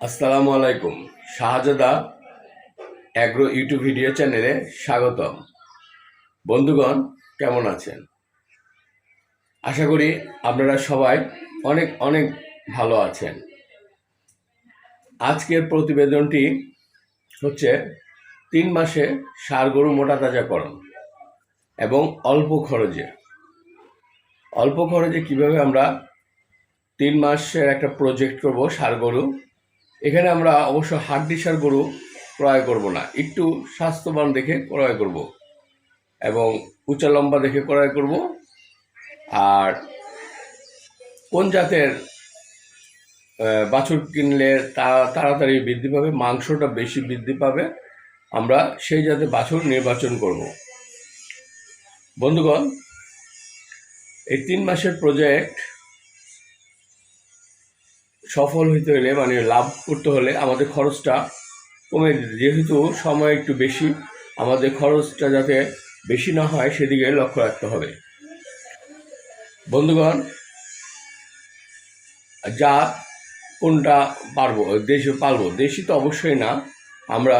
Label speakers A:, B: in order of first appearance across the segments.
A: আসসালামু আলাইকুম। শাহজাদা agro YouTube video চ্যানেলে স্বাগতম। বন্ধুগণ, কেমন আছেন? আশা করি আপনারা সবাই অনেক অনেক ভালো আছেন। আজকের প্রতিবেদনটি হচ্ছে তিন মাসে সার গরু মোটা তাজাকরণ এবং অল্প খরচে। অল্প খরচে কীভাবে আমরা তিন মাসের একটা প্রজেক্ট করব সার গরু? এখানে আমরা অবশ্য হাড্ডি সার গরু ক্রয় করব না, একটু স্বাস্থ্যবান দেখে ক্রয় করব এবং উঁচা লম্বা দেখে ক্রয় করব। আর কোন জাতের বাছুর কিনলে তাড়াতাড়ি বৃদ্ধি পাবে, মাংসটা বেশি বৃদ্ধি পাবে, আমরা সেই জাতের বাছুর নির্বাচন করব। বন্ধুগণ, এই তিন মাসের প্রজেক্ট সফল হইতে হলে মানে লাভ করতে হলে আমাদের খরচটা কমে যেহেতু সময় একটু বেশি, আমাদের খরচটা যাতে বেশি না হয় সেদিকে লক্ষ্য রাখতে হবে। বন্ধুগণ, যা কোনটা পারব, দেশে পারব? দেশি তো অবশ্যই না। আমরা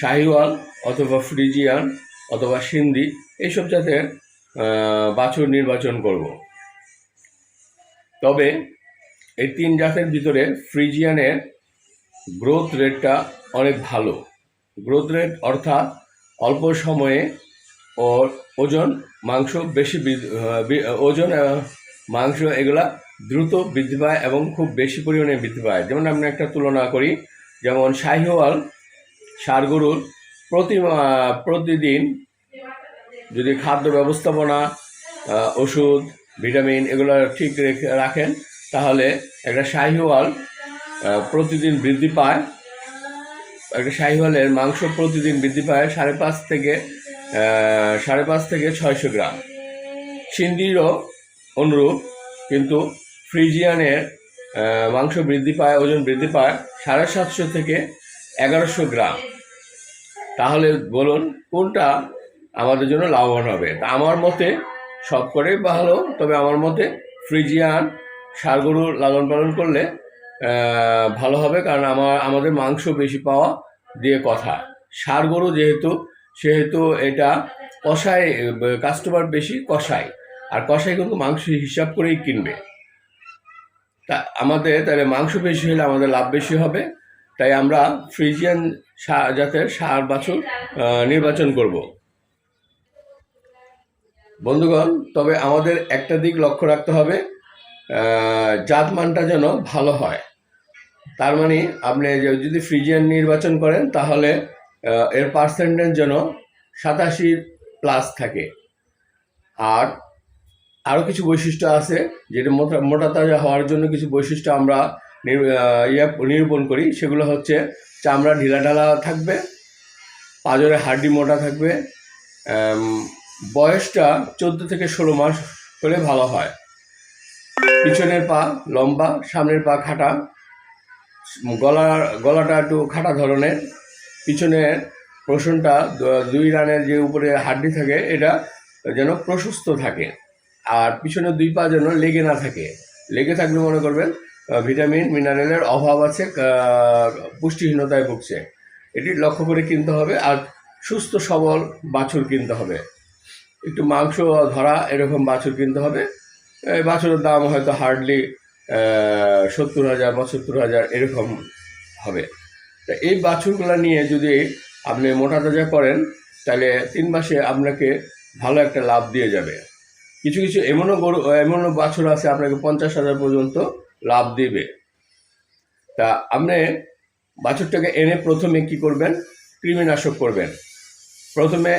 A: শাহিওয়াল অথবা ফ্রিজিয়ান অথবা সিন্ধি, এইসব জাতের বাছুর নির্বাচন করব। তবে এই তিন জাতের ভিতরে ফ্রিজিয়ানের গ্রোথ রেটটা অনেক ভালো। গ্রোথ রেট অর্থাৎ অল্প সময়ে ওর ওজন, মাংস বেশি ওজন মাংস এগুলা দ্রুত বৃদ্ধি পায় এবং খুব বেশি পরিমাণে বৃদ্ধি পায়। যেমন আমরা একটা তুলনা করি, যেমন শাহিওয়াল সার গরুর প্রতি প্রতিদিন যদি খাদ্য ব্যবস্থাপনা ওষুধ, ভিটামিন এগুলো ঠিক রেখে রাখেন তাহলে একটা শাহিওয়াল প্রতিদিন বৃদ্ধি পায়। একটা শাহিওয়ালের মাংস প্রতিদিন বৃদ্ধি পায় সাড়ে পাঁচ থেকে সাড়ে পাঁচ থেকে ছয়শো গ্রাম। সিন্ধিরও অনুরূপ, কিন্তু ফ্রিজিয়ানের মাংস বৃদ্ধি পায়, ওজন বৃদ্ধি পায় সাড়ে সাতশো থেকে এগারোশো গ্রাম। তাহলে বলুন, কোনটা আমাদের জন্য লাভবান হবে? তা আমার মতে সব করেই ভালো, তবে আমার মতে ফ্রিজিয়ান গরু লালন পালন করলে ভালো হবে, কারণ আমার, আমাদের মাংস বেশি পাওয়া দিয়ে কথা। ষাঁড় গরু যেহেতু, সেহেতু এটা কষায় কাস্টমার বেশি কষায়। আর কষাই কিন্তু মাংস হিসাব করেই কিনবে। তা আমাদের, তাহলে মাংস বেশি হলে আমাদের লাভ বেশি হবে। তাই আমরা ফ্রিজিয়ান জাতের সার বাছুর নির্বাচন করব। বন্ধুগণ, তবে আমাদের একটা দিক লক্ষ্য রাখতে হবে। আহ, জাত মানটা যেন ভালো হয়। তার মানে আপনি যদি ফ্রিজিয়ান নির্বাচন করেন তাহলে এর পার্সেন্টেজ যেন সাতাশি প্লাস থাকে। আর আরও কিছু বৈশিষ্ট্য আছে যেটা মোটা মোটা তাজা হওয়ার জন্য কিছু বৈশিষ্ট্য আমরা ইয়ে নিরূপণ করি। সেগুলো হচ্ছে চামড়া ঢিলাঢালা থাকবে পাঁজরে হাড্ডি মোটা থাকবে বয়সটা চোদ্দ থেকে ষোলো মাস হলে ভালো হয়। পিছনের পা লম্বা, সামনের পা খাটা। গলা, গলাটা একটু খাটা ধরনের। পিছনের পোষণটা দুই রানের যে উপরে হাড্ডি থাকে, এটা যেন প্রশস্ত থাকে। আর পিছনের দুই পা যেন লেগে না থাকে। লেগে থাকলে মনে করবেন ভিটামিন, মিনারেলের অভাব আছে পুষ্টিহীনতায় ভুগছে। এটি লক্ষ্য করে কিনতে হবে, আর সুস্থ, সবল বাছুর কিনতে হবে। একটু মাংস ধরা, এরকম বাছুর কিনতে হবে। বাছুরের দাম হয়তো হার্ডলি সত্তর হাজার, পঁচাত্তর হাজার এরকম হবে। তা এই বাছুরগুলো নিয়ে যদি আপনি মোটা তাজা করেন, তাহলে তিন মাসে আপনাকে ভালো একটা লাভ দিয়ে যাবে। কিছু কিছু এমনও গরু, এমনও বাছুর আছে আপনাকে পঞ্চাশ হাজার পর্যন্ত লাভ দিবে। তা আপনি বাছুরটাকে এনে প্রথমে কি করবেন? কৃমিনাশক করবেন। প্রথমে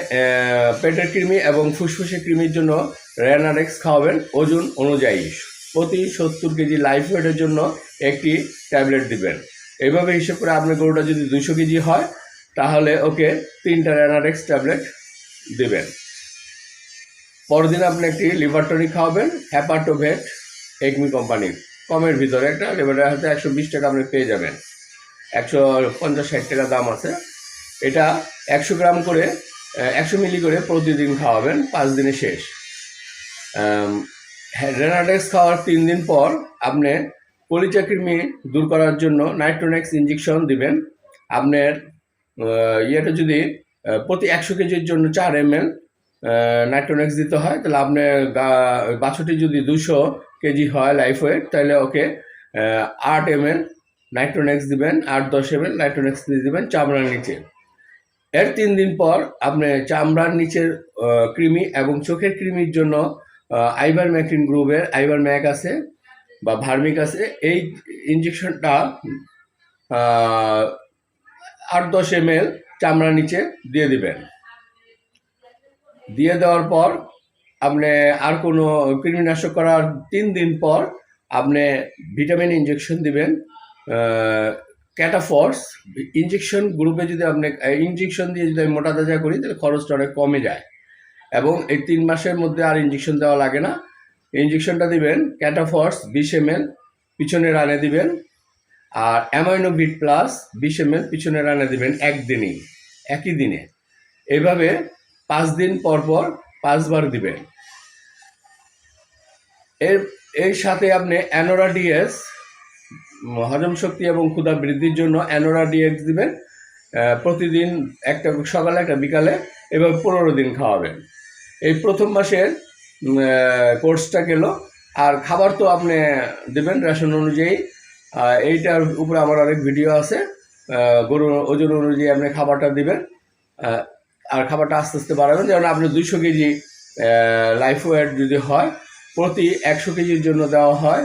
A: পেটের কৃমি এবং ফুসফুসের কৃমির জন্য র্যানারেক্স খাওয়াবেন। ওজন অনুযায়ী প্রতি সত্তর কেজি লাইফ ওয়েটের জন্য একটি ট্যাবলেট দিবেন। এইভাবে হিসেব করে আপনার গরুটা যদি দুশো কেজি হয়, তাহলে ওকে তিনটা র্যানারেক্স ট্যাবলেট দিবেন। পরদিন আপনি একটি লিভার টনিক খাওয়াবেন হ্যাপাটোভেট একমি কোম্পানির। কমের ভিতরে একটা, লিভারের হয়তো একশো বিশ টাকা আপনি পেয়ে যাবেন। একশো পঞ্চাশ ষাট টাকা দাম আছে। এটা একশো গ্রাম করে একশো মিলি করে প্রতিদিন খাওয়াবেন, পাঁচ দিনে শেষ। রেনাডেক্স খাওয়ার তিন দিন পর আপনি পলিচাকৃমি দূর করার জন্য নাইট্রোনেক্স ইঞ্জেকশন দিবেন। আপনার ইয়েটা যদি প্রতি একশো কেজির জন্য চার এম এল নাইট্রোনেক্স দিতে হয়, তাহলে আপনার গা- বাছুরটি যদি দুশো কেজি হয় লাইফ ওয়েট তাহলে ওকে আট এম এল নাইট্রোনেক্স দিবেন, আট দশ এম এল নাইট্রোনেক্স দিয়ে দেবেন, চামড়ার নিচে। এর তিন দিন পর আপনি চামড়ার নিচের কৃমি এবং চোখের কৃমির জন্য আইবার ম্যাকিন গ্রুপের আইবার ম্যাক আছে বা ভার্মিক আছে। এই ইঞ্জেকশনটা আট দশ এম এল চামড়ার নিচে দিয়ে দিবেন। দিয়ে দেওয়ার পর আপনি আর কোনো কৃমিনাশক করার তিন দিন পর আপনি ভিটামিন ইঞ্জেকশন দিবেন ক্যাটাফর্স ইঞ্জেকশন গ্রুপে যদি আপনি ইঞ্জেকশন দিয়ে যদি আমি মোটা তাজা করি, তাহলে খরচটা অনেক কমে যায়। এবং এই তিন মাসের মধ্যে আর ইঞ্জেকশন দেওয়া লাগে না। ইঞ্জেকশনটা দিবেন, ক্যাটাফর্স, বিশ এম এল পিছনে রানে দিবেন। আর অ্যামাইনোভিট প্লাস বিশ এম এল পিছনে রানে দিবেন একদিনই, একই দিনে। এইভাবে পাঁচ দিন পর পর পাঁচবার দিবেন। এর এর সাথে আপনি অ্যানোরা ডিএস হজম শক্তি এবং ক্ষুধা বৃদ্ধির জন্য অ্যানোরা ডিএক্স দিবেন। প্রতিদিন একটা, সকালে একটা, বিকালে, এভাবে পনেরো দিন খাওয়াবেন। এই প্রথম মাসের কোর্সটা গেল। আর খাবার তো আপনি দেবেন রেশন অনুযায়ী। এইটার উপরে আমার অনেক ভিডিও আছে। গরুর ওজন অনুযায়ী আপনি খাবারটা দিবেন। আর খাবারটা আস্তে আস্তে বাড়াবেন। যেমন আপনি দুইশো কেজি লাইফ ওয়েট যদি হয়, প্রতি একশো কেজির জন্য দেওয়া হয়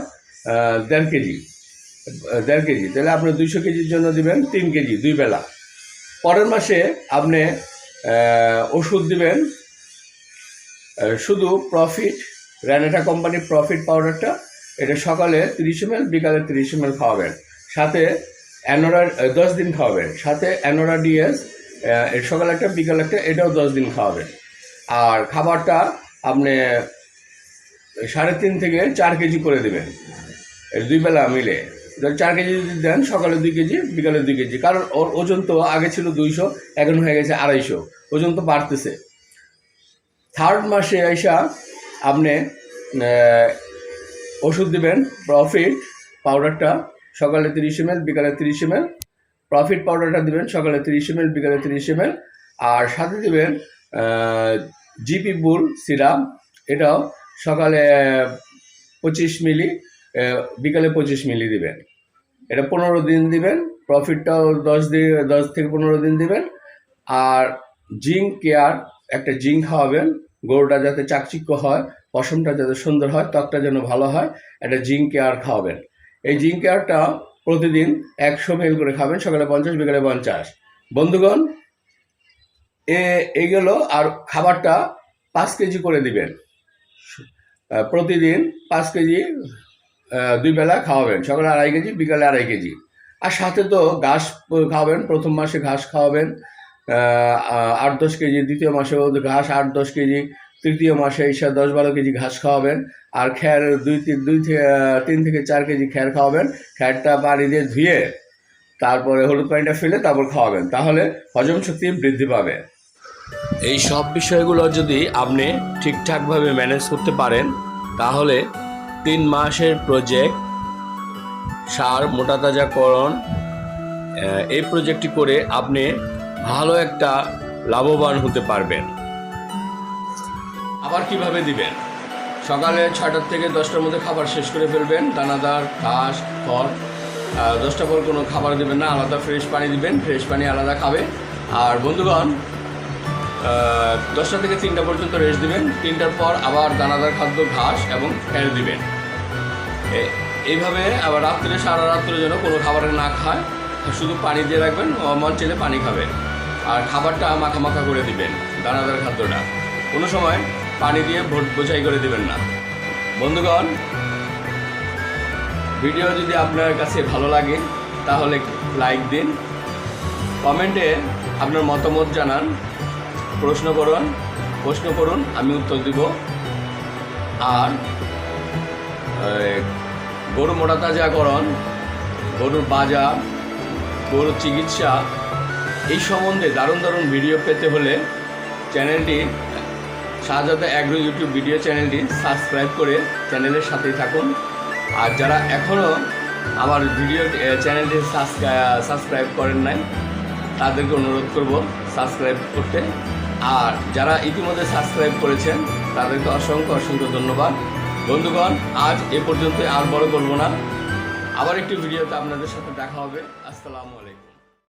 A: দেড় কেজি। দেড় কেজি। তাহলে আপনি দুইশো কেজির জন্য দিবেন তিন কেজি, দুই বেলা। পরের মাসে আপনি ওষুধ দিবেন শুধু প্রফিট র্যানেটা কোম্পানির প্রফিট পাউডারটা এটা সকালে তিরিশ এম বিকালে তিরিশ এম খাওয়াবেন। সাথে অ্যানোরা দশ দিন খাওয়াবেন। সাথে অ্যানোরা ডিএস এর সকালে একটা, বিকালে একটা, এটাও দশ দিন খাওয়াবেন। আর খাবারটা আপনি, সাড়ে তিন থেকে চার কেজি করে দেবেন। দুই বেলা মিলে। চার কেজি যদি দেন, সকালে দুই কেজি, বিকালে দুই কেজি। কারণ ওর ওজন তো আগে ছিল দুইশো, এখন হয়ে গেছে আড়াইশো। ওজন তো বাড়তেছে। থার্ড মাসে আইসা আপনি ওষুধ দিবেন প্রফিট পাউডারটা সকালে তিরিশ এম এল বিকালে তিরিশ এম এল প্রফিট পাউডারটা দিবেন, সকালে তিরিশ এম এল বিকালে তিরিশ এম এল আর সাথে দিবেন জিপি বুল সিরাম এটাও সকালে পঁচিশ মিলি বিকালে পঁচিশ মিলি দিবেন। এটা পনেরো দিন দিবেন প্রফিটটাও দশ দিন দশ থেকে পনেরো দিন দিবেন। আর জিঙ্ক কেয়ার একটা জিঙ্ক খাওয়াবেন, গরুটা যাতে চাকচিক্য হয়, পশমটা যাতে সুন্দর হয়, ত্বকটা যেন ভালো হয়, একটা জিঙ্ক কেয়ার খাওয়াবেন। এই জিঙ্ক কেয়ারটা প্রতিদিন একশো মিল করে খাবেন, সকালে পঞ্চাশ, বিকালে পঞ্চাশ। বন্ধুগণ, এ এইগুলো আর খাবারটা পাঁচ কেজি করে দিবেন। প্রতিদিন পাঁচ কেজি দুই বেলা খাওয়াবেন। সকালে আড়াই কেজি, বিকালে আড়াই কেজি। আর সাথে তো ঘাস খাওয়াবেন, প্রথম মাসে ঘাস খাওয়াবেন। আট দশ কেজি, দ্বিতীয় মাসেও ঘাস আট দশ কেজি, তৃতীয় মাসে এসে দশ বারো কেজি ঘাস খাওয়াবেন। আর খ্যার দুই তিন দুই থেকে তিন থেকে চার কেজি খ্যার খাওয়াবেন। খ্যারটা পানি দিয়ে ধুয়ে তারপরে হলুদ পানিটা ফেলে তারপর খাওয়াবেন। তাহলে হজম শক্তি বৃদ্ধি পাবে। এই সব বিষয়গুলো যদি আপনি ঠিকঠাকভাবে ম্যানেজ করতে পারেন, তাহলে তিন মাসের প্রজেক্ট সার মোটা তাজাকরণ এই প্রজেক্টটি করে আপনি ভালো একটা লাভবান হতে পারবেন। আবার কীভাবে দিবেন? সকালে ছয়টার থেকে দশটার মধ্যে খাবার শেষ করে ফেলবেন। দানাদার, ঘাস খড় দশটার পর কোনো খাবার দেবেন না, আলাদা ফ্রেশ পানি দিবেন ফ্রেশ পানি আলাদা খাবে। আর বন্ধুগণ দশটা থেকে তিনটা পর্যন্ত রেস্ট দিবেন। তিনটার পর আবার দানাদার খাদ্য, ঘাস এবং ফের দিবেন। এইভাবে আবার রাত্রে, সারা রাত্রে যেন কোনো খাবার না খায়, শুধু পানি দিয়ে রাখবেন মন চেলে পানি খাবেন। আর খাবারটা মাখা মাখা করে দিবেন, দানাদার খাদ্যটা। কোনো সময় পানি দিয়ে ভোট বোঝাই করে দিবেন না। বন্ধুগণ, ভিডিও যদি আপনার কাছে ভালো লাগে, তাহলে লাইক দিন। কমেন্টে আপনার মতামত জানান, প্রশ্ন করুন প্রশ্ন করুন, আমি উত্তর দিব। আর গরু মোটা তাজাকরণ গরুর বাজার গরুর চিকিৎসা, এই সম্বন্ধে দারুণ দারুণ ভিডিও পেতে হলে চ্যানেলটি শাহজাদা অ্যাগ্রো ইউটিউব ভিডিও চ্যানেলটি সাবস্ক্রাইব করে চ্যানেলের সাথেই থাকুন। আর যারা এখনও আমার ভিডিও চ্যানেলটি সাবস্ক্রাইব করেন নাই, তাদেরকে অনুরোধ করব সাবস্ক্রাইব করতে। আর যারা ইতিমধ্যে সাবস্ক্রাইব করেছেন, তাদেরকে অসংখ্য অসংখ্য ধন্যবাদ। বন্ধুগণ, আজ এ পর্যন্ত আর বড় করব না। আবার একটি ভিডিওতে আপনাদের সাথে দেখা হবে। আসসালামু আলাইকুম।